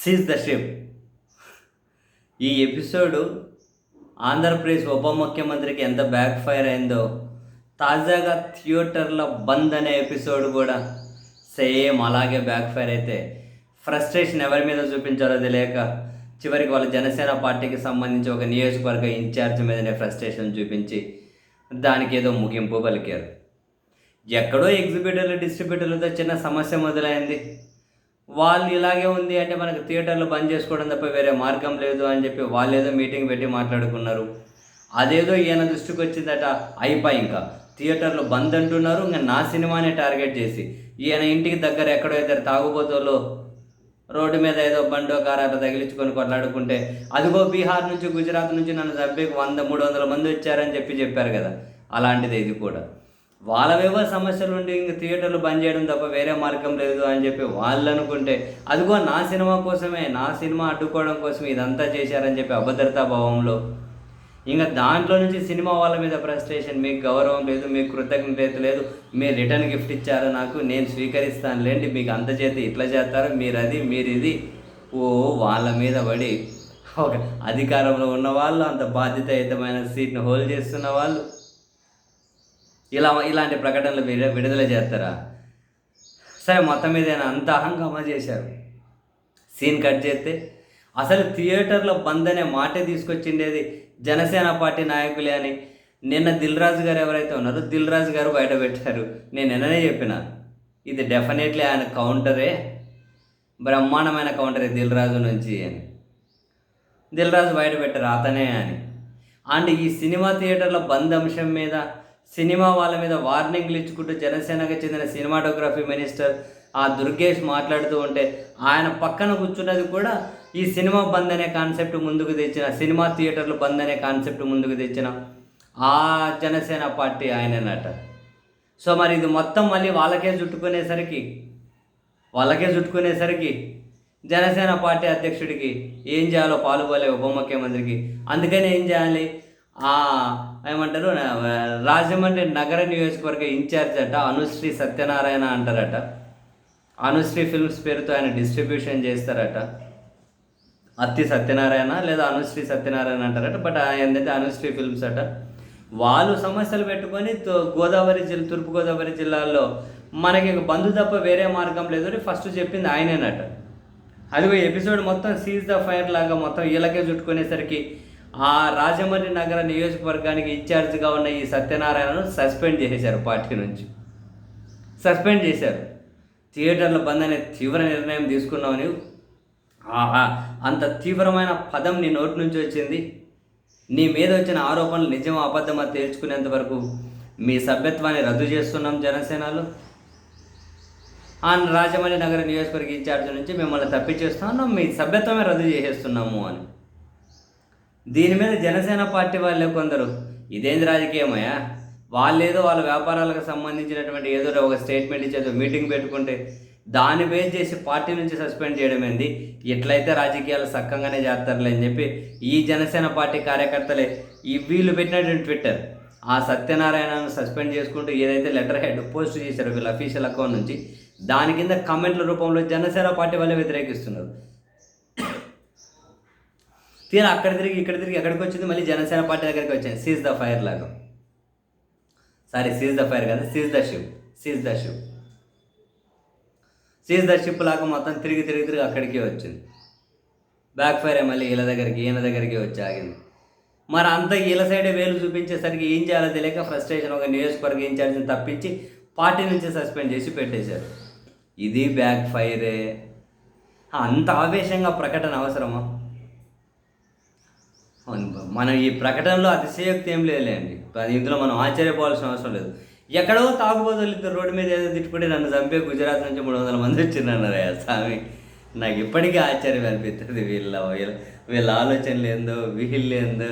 Seize the ship ఈ episode Andhra Pradesh ఉప ముఖ్యమంత్రికి ఎంత బ్యాక్ ఫైర్ అయిందో తాజాగా థియేటర్లో బంద్ అనే ఎపిసోడ్ కూడా సేమ్ అలాగే బ్యాక్ ఫైర్ అయితే ఫ్రస్ట్రేషన్ ఎవరి మీద చూపించాలో తెలియక చివరికి వాళ్ళ జనసేన పార్టీకి సంబంధించి ఒక నియోజకవర్గ ఇన్ఛార్జ్ మీదనే ఫ్రస్ట్రేషన్ చూపించి దానికి ఏదో ముగింపు పలికారు. ఎక్కడో ఎగ్జిబ్యూటర్లు డిస్ట్రిబ్యూటర్లతో చిన్న సమస్య మొదలైంది. వాళ్ళు ఇలాగే ఉంది అంటే మనకు థియేటర్లు బంద్ చేసుకోవడం తప్ప వేరే మార్గం లేదు అని చెప్పి వాళ్ళు ఏదో మీటింగ్ పెట్టి మాట్లాడుకున్నారు. అదేదో ఈయన దృష్టికి వచ్చిందట అయిపోయి ఇంకా. థియేటర్లు బంద్ అంటున్నారు ఇంకా నా సినిమానే టార్గెట్ చేసి. ఈయన ఇంటికి దగ్గర ఎక్కడో ఇద్దరు తాగుబోతులు రోడ్డు మీద ఏదో బండో కారాట తగిలించుకొని కొట్లాడుకుంటే అదిగో బీహార్ నుంచి గుజరాత్ నుంచి నన్ను చంపేకి వంద మూడు వందల మంది వచ్చారని చెప్పి చెప్పారు కదా. అలాంటిది ఇది కూడా. వాళ్ళవేవో సమస్యలు ఉండి ఇంక థియేటర్లు బంద్ చేయడం తప్ప వేరే మార్గం లేదు అని చెప్పి వాళ్ళు అనుకుంటే అదిగో నా సినిమా కోసమే నా సినిమా అడ్డుకోవడం కోసం ఇదంతా చేశారని చెప్పి అభద్రతా భావంలో. ఇంకా దాంట్లో నుంచి సినిమా వాళ్ళ మీద ఫ్రస్ట్రేషన్ మీకు గౌరవం లేదు మీకు కృతజ్ఞత లేదు మీరు రిటర్న్ గిఫ్ట్ ఇచ్చారు నాకు నేను స్వీకరిస్తాను లేండి మీకు అంత చేతి ఇట్లా చేస్తారు మీరు అది మీరు ఇది ఓ వాళ్ళ మీద పడి ఒక అధికారంలో ఉన్న వాళ్ళు అంత బాధ్యతాయుతమైన సీట్ని హోల్డ్ చేస్తున్న వాళ్ళు. ఇలా ఇలాంటి ప్రకటనలు విడ విడుదల చేస్తారా? సరే మొత్తం మీద అంత హంగామా చేశారు. సీన్ కట్ చేస్తే అసలు థియేటర్లో బంద్ అనే మాటే తీసుకొచ్చిండేది జనసేన పార్టీ నాయకులే అని. నిన్న దిల్ రాజు గారు ఎవరైతే ఉన్నారో దిల్ రాజు గారు బయట పెట్టారు. నేను నిన్ననే చెప్పిన ఇది డెఫినెట్లీ ఆయన కౌంటరే బ్రహ్మాండమైన కౌంటరే దిల్ రాజు నుంచి అని. దిల్ రాజు బయట పెట్టారు అతనే అని. అండ్ ఈ సినిమా థియేటర్ల బంద్ అంశం మీద సినిమా వాళ్ళ మీద వార్నింగ్లు ఇచ్చుకుంటూ జనసేనకు చెందిన సినిమాటోగ్రఫీ మినిస్టర్ ఆ దుర్గేష్ మాట్లాడుతూ ఉంటే ఆయన పక్కన కూర్చున్నది కూడా ఈ సినిమా బంద్ అనే కాన్సెప్ట్ ముందుకు తెచ్చిన సినిమా థియేటర్లు బంద్ అనే కాన్సెప్ట్ ముందుకు తెచ్చిన ఆ జనసేన పార్టీ ఆయననట. సో మరి ఇది మొత్తం మళ్ళీ వాళ్ళకే చుట్టుకునేసరికి వాళ్ళకే చుట్టుకునేసరికి జనసేన పార్టీ అధ్యక్షుడికి ఏం చేయాలో పాలుపోలే ఉప ముఖ్యమంత్రికి. అందుకని ఏం చేయాలి? ఏమంటారు రాజమండ్రి నగర నియోజకవర్గ ఇన్ఛార్జ్ అట అనుశ్రీ సత్యనారాయణ అంటారట. అనుశ్రీ ఫిల్మ్స్ పేరుతో ఆయన డిస్ట్రిబ్యూషన్ చేస్తారట. అత్తి సత్యనారాయణ లేదా అనుశ్రీ సత్యనారాయణ అంటారట బట్ ఏంటంటే అనుశ్రీ ఫిల్మ్స్ అట. వాళ్ళు సమస్యలు పెట్టుకొని గోదావరి జిల్లా తూర్పుగోదావరి జిల్లాల్లో మనకి బంధు తప్ప వేరే మార్గం లేదు అని ఫస్ట్ చెప్పింది ఆయనేనట. అది ఎపిసోడ్ మొత్తం సీజ్ ద ఫైర్ లాగా మొత్తం వీళ్ళకే చుట్టుకునేసరికి ఆ రాజమండ్రి నగర నియోజకవర్గానికి ఇన్ఛార్జ్గా ఉన్న ఈ సత్యనారాయణను సస్పెండ్ చేసేశారు పార్టీ నుంచి. సస్పెండ్ చేశారు. థియేటర్ల బంద్ అనే తీవ్ర నిర్ణయం తీసుకున్నామని ఆహా అంత తీవ్రమైన పదం నీ నోటి నుంచి వచ్చింది. నీ మీద వచ్చిన ఆరోపణలు నిజం అబద్ధమా తేల్చుకునేంత వరకు మీ సభ్యత్వాన్ని రద్దు చేస్తున్నాం జనసేనలో. ఆ రాజమండ్రి నగర నియోజకవర్గ ఇన్ఛార్జ్ నుంచి మిమ్మల్ని తప్పించేస్తున్నాం మీ సభ్యత్వమే రద్దు చేసేస్తున్నాము అని. దీని మీద జనసేన పార్టీ వాళ్ళే కొందరు. ఇదేంది రాజకీయమయ్యా? వాళ్ళేదో వాళ్ళ వ్యాపారాలకు సంబంధించినటువంటి ఏదో ఒక స్టేట్మెంట్ ఇచ్చేదో మీటింగ్ పెట్టుకుంటే దాన్ని బేస్ చేసి పార్టీ నుంచి సస్పెండ్ చేయడం ఏంది? ఎట్లయితే రాజకీయాలు సక్కంగానే చేస్తారులే అని చెప్పి ఈ జనసేన పార్టీ కార్యకర్తలే ఈ వీళ్ళు పెట్టినటువంటి ట్విట్టర్ ఆ సత్యనారాయణను సస్పెండ్ చేసుకుంటూ ఏదైతే లెటర్ హెడ్ పోస్ట్ చేశారో వీళ్ళ అఫీషియల్ అకౌంట్ నుంచి దాని కింద కమెంట్ల రూపంలో జనసేన పార్టీ వాళ్ళే వ్యతిరేకిస్తున్నారు. తీరా అక్కడ తిరిగి ఇక్కడ తిరిగి ఎక్కడికి వచ్చింది? మళ్ళీ జనసేన పార్టీ దగ్గరికి వచ్చింది సీజ్ ద ఫైర్ లాగా. సారీ సీజ్ ద ఫైర్ కదా seize the ship seize the ship seize the ship లాగా మొత్తం తిరిగి తిరిగి తిరిగి అక్కడికే వచ్చింది. బ్యాక్ ఫైర్ మళ్ళీ వీళ్ళ దగ్గరికి ఈయన దగ్గరికి వచ్చి ఆగింది. మరి అంత వీళ్ళ సైడే వేలు చూపించేసరికి ఏం చేయాలో తెలియక ఫ్రస్ట్రేషన్ ఒక నియోజకవర్గ ఇన్ఛార్జ్ని తప్పించి పార్టీ నుంచి సస్పెండ్ చేసి పెట్టేశారు. ఇది బ్యాక్ ఫైరే అంత ఆవేశంగా ప్రకటన అవసరమా? మనం ఈ ప్రకటనలో అతిశయోక్తి ఏం లేదులేండి ఇందులో మనం ఆశ్చర్యపోవాల్సిన అవసరం లేదు. ఎక్కడో తాగుబోతులు ఇద్దరు రోడ్డు మీద ఏదో తిట్టుకుంటే నన్ను చంపే గుజరాత్ నుంచి మూడు వందల మంది వచ్చిందన్నారయ్యా స్వామి. నాకు ఇప్పటికీ ఆశ్చర్యం అనిపిస్తుంది. వీళ్ళ వీళ్ళ వీళ్ళ ఆలోచనలు ఏందో వీళ్ళు ఏందో.